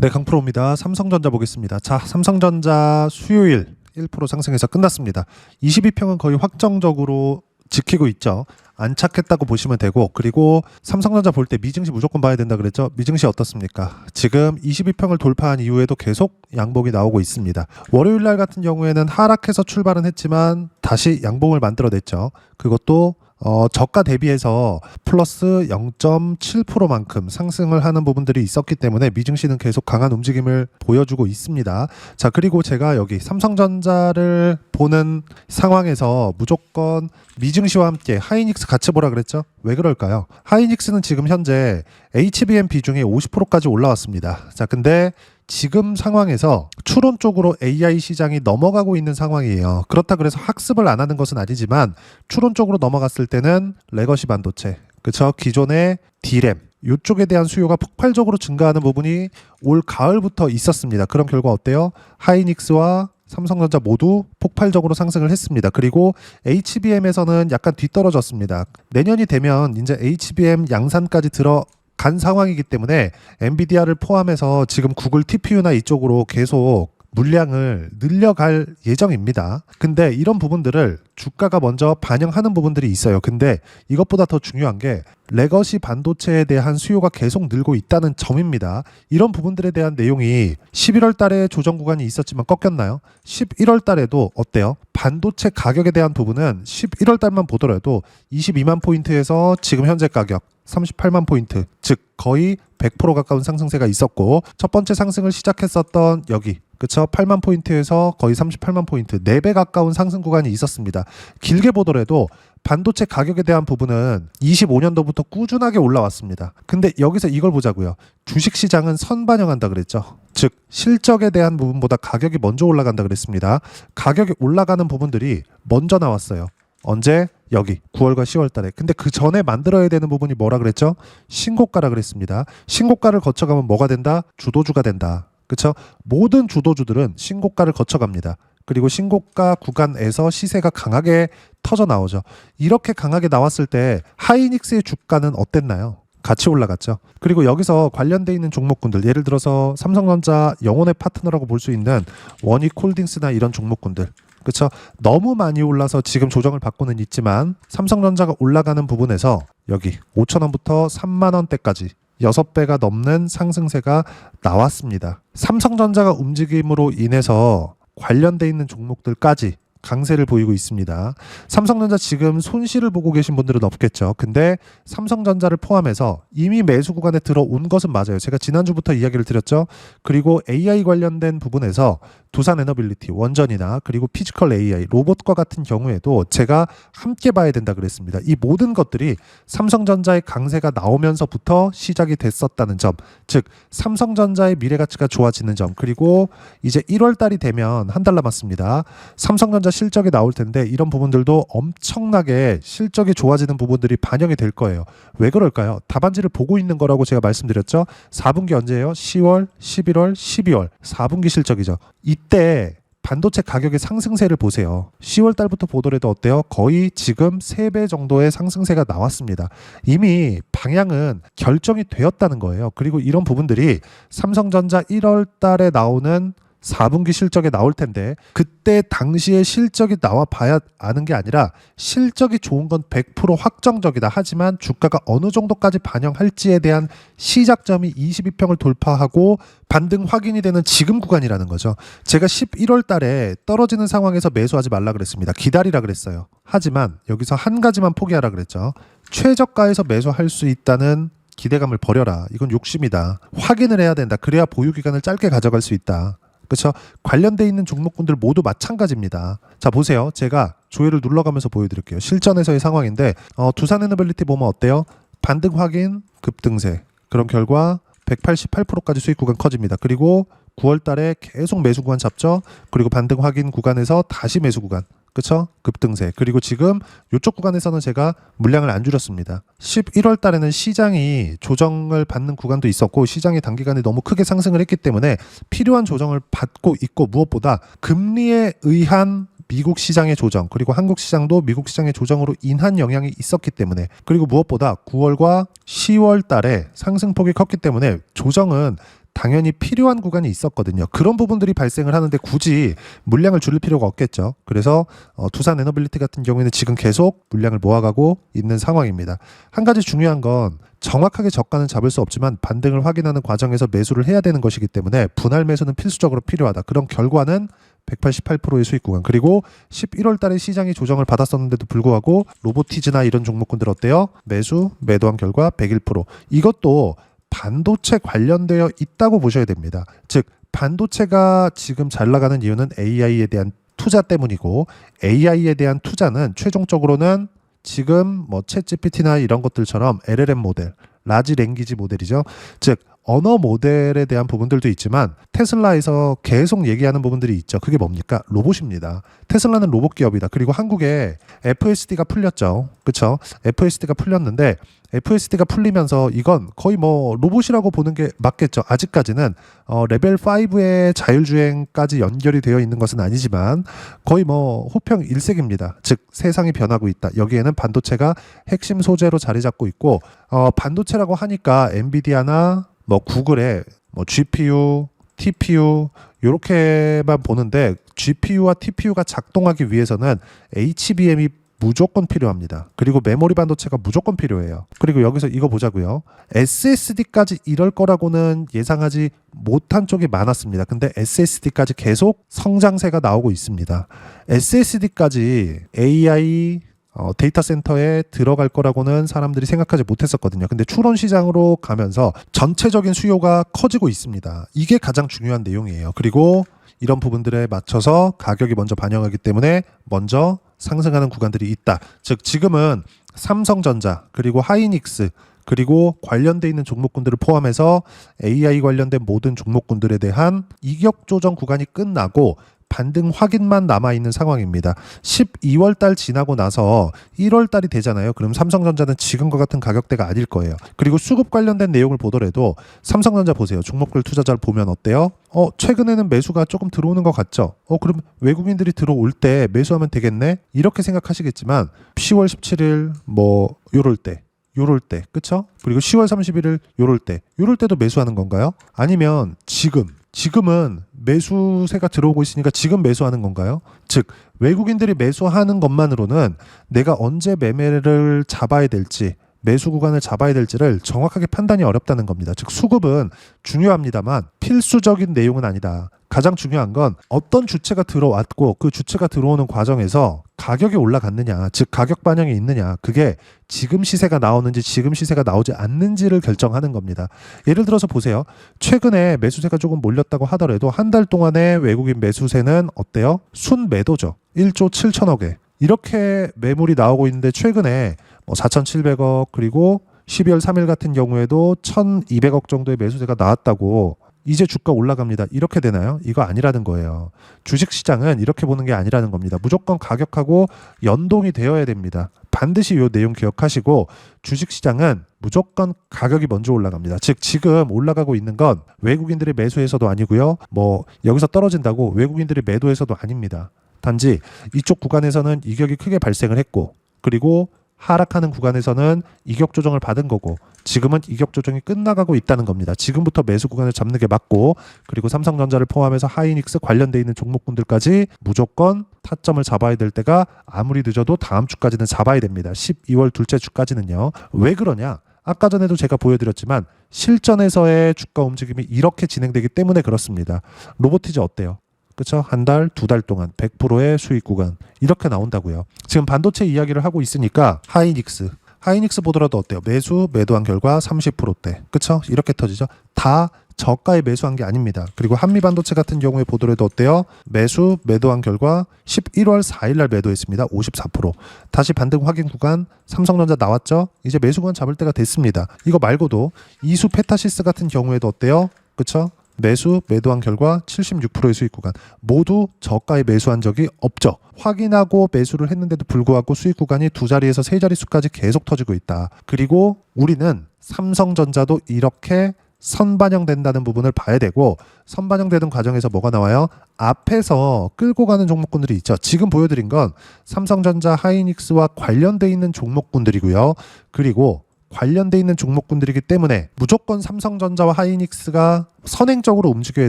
네, 강프로입니다. 삼성전자 보겠습니다. 자, 삼성전자 수요일 1% 상승해서 끝났습니다. 22평은 거의 확정적으로 지키고 있죠. 안착했다고 보시면 되고 그리고 삼성전자 볼 때 미증시 무조건 봐야 된다 그랬죠. 미증시 어떻습니까? 지금 22평을 돌파한 이후에도 계속 양봉이 나오고 있습니다. 월요일 날 같은 경우에는 하락해서 출발은 했지만 다시 양봉을 만들어냈죠. 그것도 어, 저가 대비해서 플러스 0.7%만큼 상승을 하는 부분들이 있었기 때문에 미증시는 계속 강한 움직임을 보여주고 있습니다. 자, 그리고 제가 여기 삼성전자를 보는 상황에서 무조건 미증시와 함께 하이닉스 같이 보라 그랬죠? 왜 그럴까요? 하이닉스는 지금 현재 HBM 비중이 50%까지 올라왔습니다. 자, 근데 지금 상황에서 추론 쪽으로 AI 시장이 넘어가고 있는 상황이에요. 그렇다 그래서 학습을 안 하는 것은 아니지만 추론 쪽으로 넘어갔을 때는 레거시 반도체, 그쵸? 기존의 D램, 이쪽에 대한 수요가 폭발적으로 증가하는 부분이 올 가을부터 있었습니다. 그런 결과 어때요? 하이닉스와 삼성전자 모두 폭발적으로 상승을 했습니다. 그리고 HBM에서는 약간 뒤떨어졌습니다. 내년이 되면 이제 HBM 양산까지 들어 간 상황이기 때문에 엔비디아를 포함해서 지금 구글 TPU나 이쪽으로 계속 물량을 늘려갈 예정입니다. 근데 이런 부분들을 주가가 먼저 반영하는 부분들이 있어요. 근데 이것보다 더 중요한 게 레거시 반도체에 대한 수요가 계속 늘고 있다는 점입니다. 이런 부분들에 대한 내용이 11월 달에 조정 구간이 있었지만 꺾였나요? 11월 달에도 어때요? 반도체 가격에 대한 부분은 11월 달만 보더라도 22만 포인트에서 지금 현재 가격 38만 포인트, 즉 거의 100% 가까운 상승세가 있었고 첫 번째 상승을 시작했었던 여기 그쵸 8만 포인트에서 거의 38만 포인트 4배 가까운 상승 구간이 있었습니다. 길게 보더라도 반도체 가격에 대한 부분은 25년도부터 꾸준하게 올라왔습니다. 근데 여기서 이걸 보자고요. 주식 시장은 선반영한다 그랬죠. 즉 실적에 대한 부분보다 가격이 먼저 올라간다 그랬습니다. 가격이 올라가는 부분들이 먼저 나왔어요. 언제? 여기 9월과 10월 달에. 근데 그 전에 만들어야 되는 부분이 뭐라 그랬죠? 신고가라 그랬습니다. 신고가를 거쳐가면 뭐가 된다? 주도주가 된다. 그렇죠? 모든 주도주들은 신고가를 거쳐갑니다. 그리고 신고가 구간에서 시세가 강하게 터져 나오죠. 이렇게 강하게 나왔을 때 하이닉스의 주가는 어땠나요? 같이 올라갔죠. 그리고 여기서 관련돼 있는 종목군들, 예를 들어서 삼성전자 영혼의 파트너라고 볼 수 있는 원익홀딩스나 이런 종목군들, 그렇죠? 너무 많이 올라서 지금 조정을 받고는 있지만 삼성전자가 올라가는 부분에서 여기 5천 원부터 3만 원대까지 6배가 넘는 상승세가 나왔습니다. 삼성전자가 움직임으로 인해서 관련돼 있는 종목들까지 강세를 보이고 있습니다. 삼성전자 지금 손실을 보고 계신 분들은 없겠죠. 근데 삼성전자를 포함해서 이미 매수 구간에 들어온 것은 맞아요. 제가 지난주부터 이야기를 드렸죠. 그리고 AI 관련된 부분에서 두산 에너빌리티, 원전이나 그리고 피지컬 AI, 로봇과 같은 경우에도 제가 함께 봐야 된다 그랬습니다. 이 모든 것들이 삼성전자의 강세가 나오면서부터 시작이 됐었다는 점, 즉 삼성전자의 미래 가치가 좋아지는 점, 그리고 이제 1월 달이 되면 한 달 남았습니다. 삼성전자 실적이 나올 텐데 이런 부분들도 엄청나게 실적이 좋아지는 부분들이 반영이 될 거예요. 왜 그럴까요? 답안지를 보고 있는 거라고 제가 말씀드렸죠. 4분기 언제예요? 10월, 11월, 12월. 4분기 실적이죠. 이때 반도체 가격의 상승세를 보세요. 10월 달부터 보더라도 어때요? 거의 지금 3배 정도의 상승세가 나왔습니다. 이미 방향은 결정이 되었다는 거예요. 그리고 이런 부분들이 삼성전자 1월 달에 나오는 4분기 실적에 나올 텐데 그때 당시에 실적이 나와 봐야 아는 게 아니라 실적이 좋은 건 100% 확정적이다. 하지만 주가가 어느 정도까지 반영할지에 대한 시작점이 22평을 돌파하고 반등 확인이 되는 지금 구간이라는 거죠. 제가 11월 달에 떨어지는 상황에서 매수하지 말라 그랬습니다. 기다리라 그랬어요. 하지만 여기서 한 가지만 포기하라 그랬죠. 최저가에서 매수할 수 있다는 기대감을 버려라. 이건 욕심이다. 확인을 해야 된다. 그래야 보유 기간을 짧게 가져갈 수 있다. 그렇죠? 관련돼 있는 종목군들 모두 마찬가지입니다. 자 보세요. 제가 조회를 눌러가면서 보여드릴게요. 실전에서의 상황인데 어, 두산 에너빌리티 보면 어때요? 반등 확인, 급등세. 그런 결과 188%까지 수익 구간 커집니다. 그리고 9월 달에 계속 매수 구간 잡죠. 그리고 반등 확인 구간에서 다시 매수 구간. 그쵸? 급등세. 그리고 지금 이쪽 구간에서는 제가 물량을 안 줄였습니다. 11월 달에는 시장이 조정을 받는 구간도 있었고 시장이 단기간에 너무 크게 상승을 했기 때문에 필요한 조정을 받고 있고 무엇보다 금리에 의한 미국 시장의 조정 그리고 한국 시장도 미국 시장의 조정으로 인한 영향이 있었기 때문에 그리고 무엇보다 9월과 10월 달에 상승폭이 컸기 때문에 조정은 당연히 필요한 구간이 있었거든요. 그런 부분들이 발생을 하는데 굳이 물량을 줄일 필요가 없겠죠. 그래서 어, 두산 에너빌리티 같은 경우에는 지금 계속 물량을 모아가고 있는 상황입니다. 한 가지 중요한 건 정확하게 저가는 잡을 수 없지만 반등을 확인하는 과정에서 매수를 해야 되는 것이기 때문에 분할 매수는 필수적으로 필요하다. 그런 결과는 188%의 수익 구간 그리고 11월 달에 시장이 조정을 받았었는데도 불구하고 로보티즈나 이런 종목군들 어때요? 매수 매도한 결과 101% 이것도 반도체 관련되어 있다고 보셔야 됩니다. 즉 반도체가 지금 잘 나가는 이유는 AI에 대한 투자 때문이고 AI에 대한 투자는 최종적으로는 지금 뭐 챗 GPT나 이런 것들처럼 LLM 모델, 라지 랭귀지 모델이죠. 즉 언어 모델에 대한 부분들도 있지만 테슬라에서 계속 얘기하는 부분들이 있죠. 그게 뭡니까? 로봇입니다. 테슬라는 로봇 기업이다. 그리고 한국에 FSD가 풀렸죠. 그렇죠? FSD가 풀렸는데 FSD가 풀리면서 이건 거의 뭐 로봇이라고 보는 게 맞겠죠. 아직까지는 어, 레벨 5의 자율주행까지 연결이 되어 있는 것은 아니지만 거의 뭐 호평 일색입니다. 즉 세상이 변하고 있다. 여기에는 반도체가 핵심 소재로 자리 잡고 있고 어, 반도체라고 하니까 엔비디아나 뭐 구글의 뭐 GPU, TPU 요렇게만 보는데 GPU와 TPU가 작동하기 위해서는 HBM이 무조건 필요합니다. 그리고 메모리 반도체가 무조건 필요해요. 그리고 여기서 이거 보자고요. SSD까지 이럴 거라고는 예상하지 못한 쪽이 많았습니다. 근데 SSD까지 계속 성장세가 나오고 있습니다. SSD까지 AI 어, 데이터 센터에 들어갈 거라고는 사람들이 생각하지 못했었거든요. 근데 추론 시장으로 가면서 전체적인 수요가 커지고 있습니다. 이게 가장 중요한 내용이에요. 그리고 이런 부분들에 맞춰서 가격이 먼저 반영하기 때문에 먼저 상승하는 구간들이 있다. 즉 지금은 삼성전자 그리고 하이닉스 그리고 관련돼 있는 종목군들을 포함해서 AI 관련된 모든 종목군들에 대한 이격 조정 구간이 끝나고 반등 확인만 남아 있는 상황입니다. 12월 달 지나고 나서 1월 달이 되잖아요. 그럼 삼성전자는 지금과 같은 가격대가 아닐 거예요. 그리고 수급 관련된 내용을 보더라도 삼성전자 보세요. 종목별 투자자를 보면 어때요? 어, 최근에는 매수가 조금 들어오는 것 같죠? 어, 그럼 외국인들이 들어올 때 매수하면 되겠네? 이렇게 생각하시겠지만 10월 17일 뭐 요럴 때 요럴 때, 그쵸? 그리고 10월 31일 요럴 때, 요럴 때도 매수하는 건가요? 아니면 지금, 지금은 매수세가 들어오고 있으니까 지금 매수하는 건가요? 즉, 외국인들이 매수하는 것만으로는 내가 언제 매매를 잡아야 될지, 매수 구간을 잡아야 될지를 정확하게 판단이 어렵다는 겁니다. 즉, 수급은 중요합니다만 필수적인 내용은 아니다. 가장 중요한 건 어떤 주체가 들어왔고 그 주체가 들어오는 과정에서 가격이 올라갔느냐, 즉 가격 반영이 있느냐, 그게 지금 시세가 나오는지 지금 시세가 나오지 않는지를 결정하는 겁니다. 예를 들어서 보세요. 최근에 매수세가 조금 몰렸다고 하더라도 한 달 동안의 외국인 매수세는 어때요? 순 매도죠. 1조 7천억에. 이렇게 매물이 나오고 있는데 최근에 뭐 4,700억 그리고 12월 3일 같은 경우에도 1,200억 정도의 매수세가 나왔다고 이제 주가 올라갑니다. 이렇게 되나요? 이거 아니라는 거예요. 주식 시장은 이렇게 보는 게 아니라는 겁니다. 무조건 가격하고 연동이 되어야 됩니다. 반드시 이 내용 기억하시고 주식 시장은 무조건 가격이 먼저 올라갑니다. 즉 지금 올라가고 있는 건 외국인들이 매수해서도 아니고요. 뭐 여기서 떨어진다고 외국인들이 매도해서도 아닙니다. 단지 이쪽 구간에서는 이격이 크게 발생을 했고 그리고 하락하는 구간에서는 이격 조정을 받은 거고 지금은 이격 조정이 끝나가고 있다는 겁니다. 지금부터 매수 구간을 잡는 게 맞고 그리고 삼성전자를 포함해서 하이닉스 관련돼 있는 종목군들까지 무조건 타점을 잡아야 될 때가 아무리 늦어도 다음 주까지는 잡아야 됩니다. 12월 둘째 주까지는요. 왜 그러냐? 아까 전에도 제가 보여드렸지만 실전에서의 주가 움직임이 이렇게 진행되기 때문에 그렇습니다. 로보티즈 어때요? 그렇죠? 한 달, 두 달 동안 100%의 수익 구간 이렇게 나온다고요. 지금 반도체 이야기를 하고 있으니까 하이닉스 하이닉스 보더라도 어때요? 매수 매도한 결과 30%대. 그렇죠? 이렇게 터지죠. 다 저가에 매수한 게 아닙니다. 그리고 한미 반도체 같은 경우에 보더라도 어때요? 매수 매도한 결과 11월 4일 날 매도했습니다. 54%. 다시 반등 확인 구간 삼성전자 나왔죠? 이제 매수 구간 잡을 때가 됐습니다. 이거 말고도 이수 페타시스 같은 경우에도 어때요? 그렇죠? 매수 매도한 결과 76%의 수익 구간 모두 저가에 매수한 적이 없죠. 확인하고 매수를 했는데도 불구하고 수익 구간이 두 자리에서 세 자릿수까지 계속 터지고 있다. 그리고 우리는 삼성전자도 이렇게 선반영된다는 부분을 봐야 되고 선반영되는 과정에서 뭐가 나와요? 앞에서 끌고 가는 종목군들이 있죠. 지금 보여드린 건 삼성전자 하이닉스와 관련돼 있는 종목군들이고요. 그리고 관련돼 있는 종목군들이기 때문에 무조건 삼성전자와 하이닉스가 선행적으로 움직여야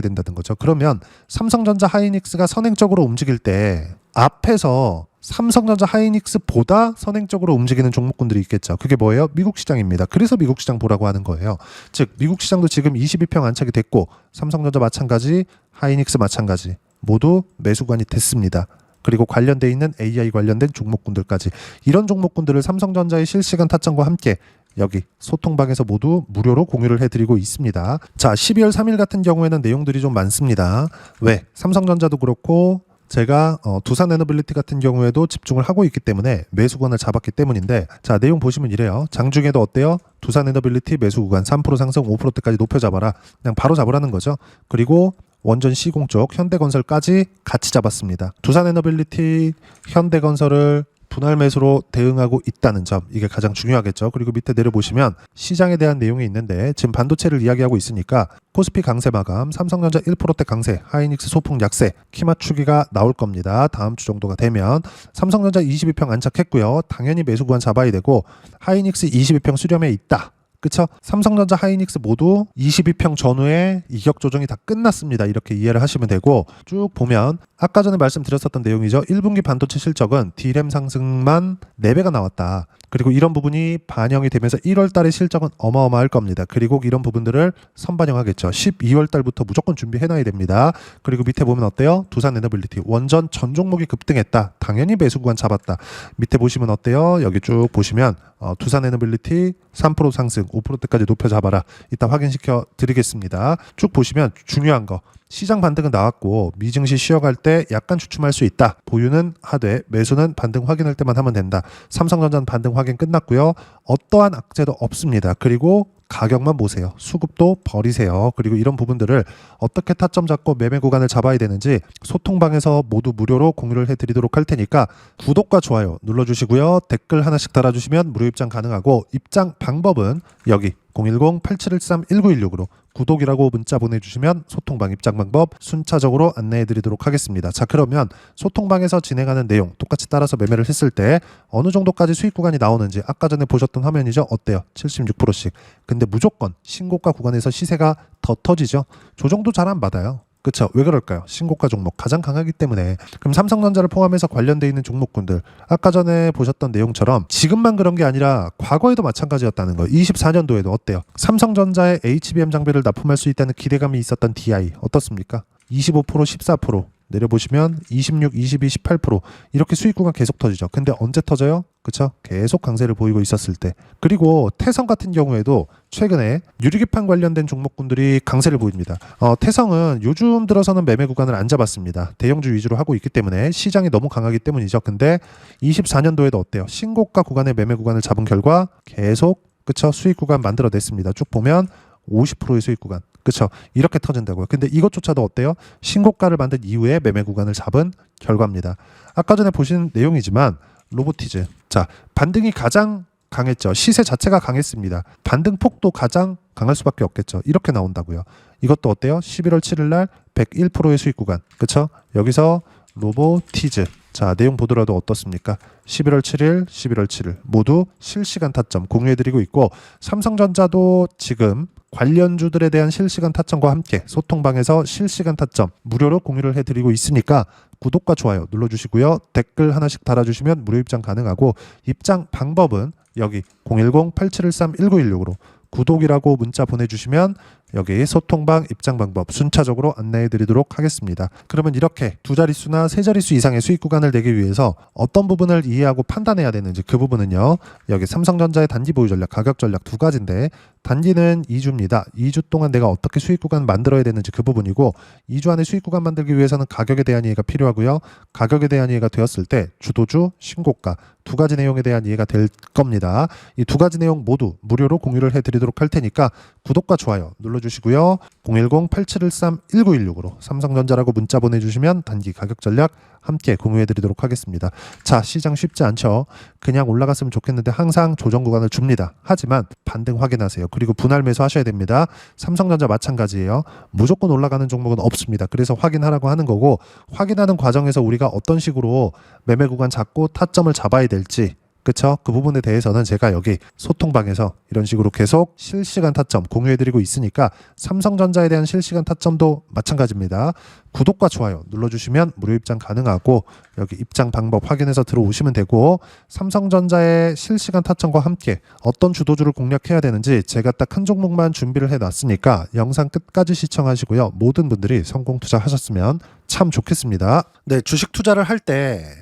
된다는 거죠. 그러면 삼성전자 하이닉스가 선행적으로 움직일 때 앞에서 삼성전자 하이닉스보다 선행적으로 움직이는 종목군들이 있겠죠. 그게 뭐예요? 미국 시장입니다. 그래서 미국 시장 보라고 하는 거예요. 즉 미국 시장도 지금 22평 안착이 됐고 삼성전자 마찬가지, 하이닉스 마찬가지 모두 매수관이 됐습니다. 그리고 관련돼 있는 AI 관련된 종목군들까지 이런 종목군들을 삼성전자의 실시간 타점과 함께 여기 소통방에서 모두 무료로 공유를 해드리고 있습니다. 자, 12월 3일 같은 경우에는 내용들이 좀 많습니다. 왜? 삼성전자도 그렇고 제가 어, 두산 에너빌리티 같은 경우에도 집중을 하고 있기 때문에 매수권을 잡았기 때문인데 자 내용 보시면 이래요 장중에도 어때요 두산 에너빌리티 매수 구간 3% 상승 5%대까지 높여 잡아라 그냥 바로 잡으라는 거죠 그리고 원전 시공 쪽 현대건설까지 같이 잡았습니다 두산 에너빌리티 현대건설을 분할 매수로 대응하고 있다는 점 이게 가장 중요하겠죠. 그리고 밑에 내려보시면 시장에 대한 내용이 있는데 지금 반도체를 이야기하고 있으니까 코스피 강세 마감, 삼성전자 1%대 강세, 하이닉스 소폭 약세, 키 맞추기가 나올 겁니다. 다음 주 정도가 되면 삼성전자 22평 안착했고요. 당연히 매수 구간 잡아야 되고 하이닉스 22평 수렴에 있다. 그쵸? 삼성전자 하이닉스 모두 22평 전후에 이격 조정이 다 끝났습니다. 이렇게 이해를 하시면 되고 쭉 보면 아까 전에 말씀드렸었던 내용이죠. 1분기 반도체 실적은 D램 상승만 4배가 나왔다. 그리고 이런 부분이 반영이 되면서 1월 달의 실적은 어마어마할 겁니다. 그리고 이런 부분들을 선반영하겠죠. 12월 달부터 무조건 준비해 놔야 됩니다. 그리고 밑에 보면 어때요? 두산 에너빌리티 원전 전 종목이 급등했다. 당연히 매수 구간 잡았다. 밑에 보시면 어때요? 여기 쭉 보시면 어, 두산 에너빌리티 3% 상승 5%대까지 높여 잡아라. 이따 확인시켜 드리겠습니다. 쭉 보시면 중요한 거 시장 반등은 나왔고 미증시 쉬어갈 때 약간 주춤할 수 있다. 보유는 하되 매수는 반등 확인할 때만 하면 된다. 삼성전자는 반등 확인 끝났고요. 어떠한 악재도 없습니다. 그리고 가격만 보세요. 수급도 버리세요. 그리고 이런 부분들을 어떻게 타점 잡고 매매 구간을 잡아야 되는지 소통방에서 모두 무료로 공유를 해드리도록 할 테니까 구독과 좋아요 눌러주시고요. 댓글 하나씩 달아주시면 무료 입장 가능하고 입장 방법은 여기 010-8713-1916으로 구독이라고 문자 보내주시면 소통방 입장 방법 순차적으로 안내해드리도록 하겠습니다. 자 그러면 소통방에서 진행하는 내용 똑같이 따라서 매매를 했을 때 어느 정도까지 수익 구간이 나오는지 아까 전에 보셨던 화면이죠? 어때요? 76%씩. 근데 무조건 신고가 구간에서 시세가 더 터지죠? 조정도 잘 안 받아요. 그렇죠. 왜 그럴까요? 신고가 종목 가장 강하기 때문에. 그럼 삼성전자를 포함해서 관련돼 있는 종목군들 아까 전에 보셨던 내용처럼 지금만 그런 게 아니라 과거에도 마찬가지였다는 거. 24년도에도 어때요? 삼성전자의 HBM 장비를 납품할 수 있다는 기대감이 있었던 DI 어떻습니까? 25% 14% 내려보시면 26, 22, 18% 이렇게 수익 구간 계속 터지죠. 근데 언제 터져요? 그쵸? 계속 강세를 보이고 있었을 때. 그리고 태성 같은 경우에도 최근에 유리기판 관련된 종목군들이 강세를 보입니다. 어, 태성은 요즘 들어서는 매매 구간을 안 잡았습니다. 대형주 위주로 하고 있기 때문에 시장이 너무 강하기 때문이죠. 근데 24년도에도 어때요? 신고가 구간의 매매 구간을 잡은 결과 계속 그쵸? 수익 구간 만들어냈습니다. 쭉 보면 50%의 수익 구간. 그렇죠. 이렇게 터진다고요. 근데 이것조차도 어때요? 신고가를 만든 이후에 매매 구간을 잡은 결과입니다. 아까 전에 보신 내용이지만 로보티즈. 자, 반등이 가장 강했죠. 시세 자체가 강했습니다. 반등 폭도 가장 강할 수밖에 없겠죠. 이렇게 나온다고요. 이것도 어때요? 11월 7일 날 101%의 수익 구간. 그렇죠? 여기서 로보티즈. 자, 내용 보더라도 어떻습니까? 11월 7일, 11월 7일 모두 실시간 타점 공유해드리고 있고 삼성전자도 지금 관련주들에 대한 실시간 타점과 함께 소통방에서 실시간 타점 무료로 공유를 해드리고 있으니까 구독과 좋아요 눌러주시고요. 댓글 하나씩 달아주시면 무료 입장 가능하고 입장 방법은 여기 010-8713-1916으로 구독이라고 문자 보내주시면 여기 소통방 입장 방법 순차적으로 안내해 드리도록 하겠습니다. 그러면 이렇게 두 자릿수나 세 자릿수 이상의 수익 구간을 내기 위해서 어떤 부분을 이해하고 판단해야 되는지 그 부분은요. 여기 삼성전자의 단기 보유 전략, 가격 전략 두 가지인데 단기는 2주입니다. 2주 동안 내가 어떻게 수익 구간 만들어야 되는지 그 부분이고 2주 안에 수익 구간 만들기 위해서는 가격에 대한 이해가 필요하고요. 가격에 대한 이해가 되었을 때 주도주, 신고가 두 가지 내용에 대한 이해가 될 겁니다. 이 두 가지 내용 모두 무료로 공유를 해 드리도록 할 테니까 구독과 좋아요 눌러 주시고요. 010-8713-1916으로 삼성전자라고 문자 보내주시면 단기 가격 전략 함께 공유해드리도록 하겠습니다. 자 시장 쉽지 않죠. 그냥 올라갔으면 좋겠는데 항상 조정 구간을 줍니다. 하지만 반등 확인하세요. 그리고 분할 매수 하셔야 됩니다. 삼성전자 마찬가지예요. 무조건 올라가는 종목은 없습니다. 그래서 확인하라고 하는 거고 확인하는 과정에서 우리가 어떤 식으로 매매 구간 잡고 타점을 잡아야 될지 그쵸? 그 부분에 대해서는 제가 여기 소통방에서 이런 식으로 계속 실시간 타점 공유해드리고 있으니까 삼성전자에 대한 실시간 타점도 마찬가지입니다. 구독과 좋아요 눌러주시면 무료 입장 가능하고 여기 입장 방법 확인해서 들어오시면 되고 삼성전자의 실시간 타점과 함께 어떤 주도주를 공략해야 되는지 제가 딱 한 종목만 준비를 해놨으니까 영상 끝까지 시청하시고요. 모든 분들이 성공 투자하셨으면 참 좋겠습니다. 네, 주식 투자를 할때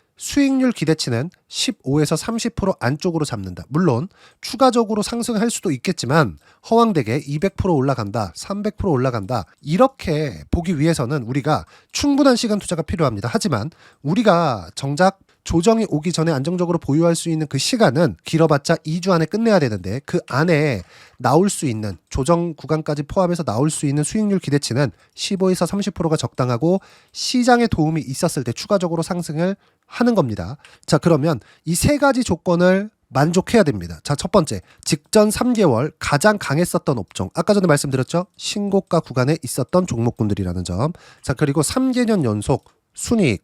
수익률 기대치는 15에서 30% 안쪽으로 잡는다. 물론 추가적으로 상승할 수도 있겠지만 허황되게 200% 올라간다, 300% 올라간다. 이렇게 보기 위해서는 우리가 충분한 시간 투자가 필요합니다. 하지만 우리가 정작 조정이 오기 전에 안정적으로 보유할 수 있는 그 시간은 길어봤자 2주 안에 끝내야 되는데 그 안에 나올 수 있는 조정 구간까지 포함해서 나올 수 있는 수익률 기대치는 15에서 30%가 적당하고 시장에 도움이 있었을 때 추가적으로 상승을 하는 겁니다. 자, 그러면 이 세 가지 조건을 만족해야 됩니다. 자, 첫 번째. 직전 3개월 가장 강했었던 업종. 아까 전에 말씀드렸죠? 신고가 구간에 있었던 종목군들이라는 점. 자, 그리고 3개년 연속 순이익,